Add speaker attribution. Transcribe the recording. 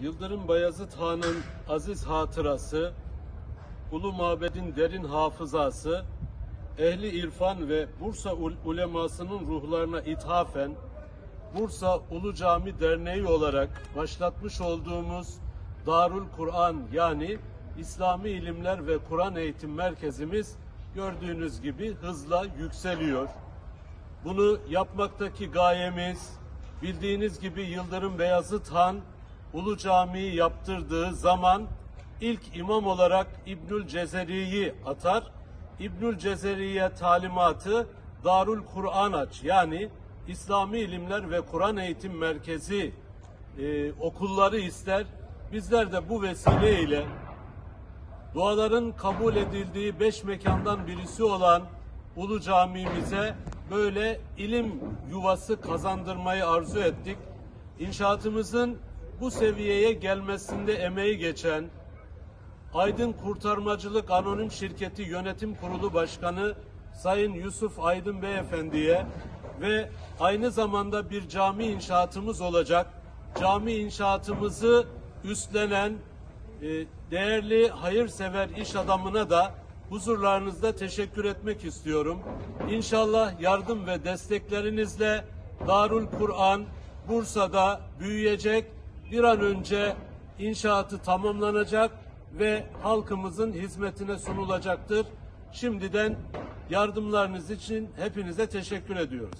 Speaker 1: Yıldırım Bayezid Han'ın aziz hatırası, Ulu Mabed'in derin hafızası, ehli irfan ve Bursa ul- ulemasının ruhlarına ithafen Bursa Ulu Cami Derneği olarak başlatmış olduğumuz Darul Kur'an yani İslami İlimler ve Kur'an Eğitim Merkezimiz gördüğünüz gibi hızla yükseliyor. Bunu yapmaktaki gayemiz bildiğiniz gibi Yıldırım Beyazıt Han Ulu Camii'yi yaptırdığı zaman ilk imam olarak İbnül Cezeri'yi atar. İbnül Cezeri'ye talimatı Darul Kur'an aç yani İslami İlimler ve Kur'an Eğitim Merkezi e, okulları ister. Bizler de bu vesileyle duaların kabul edildiği beş mekandan birisi olan Ulu Camimize böyle ilim yuvası kazandırmayı arzu ettik. İnşaatımızın bu seviyeye gelmesinde emeği geçen Aydın Kurtarmacılık Anonim Şirketi Yönetim Kurulu Başkanı Sayın Yusuf Aydın Beyefendi'ye ve aynı zamanda bir cami inşaatımız olacak. Cami inşaatımızı üstlenen e, değerli hayırsever iş adamına da huzurlarınızda teşekkür etmek istiyorum. İnşallah yardım ve desteklerinizle Darul Kur'an Bursa'da büyüyecek, bir an önce inşaatı tamamlanacak ve halkımızın hizmetine sunulacaktır. Şimdiden yardımlarınız için hepinize teşekkür ediyoruz.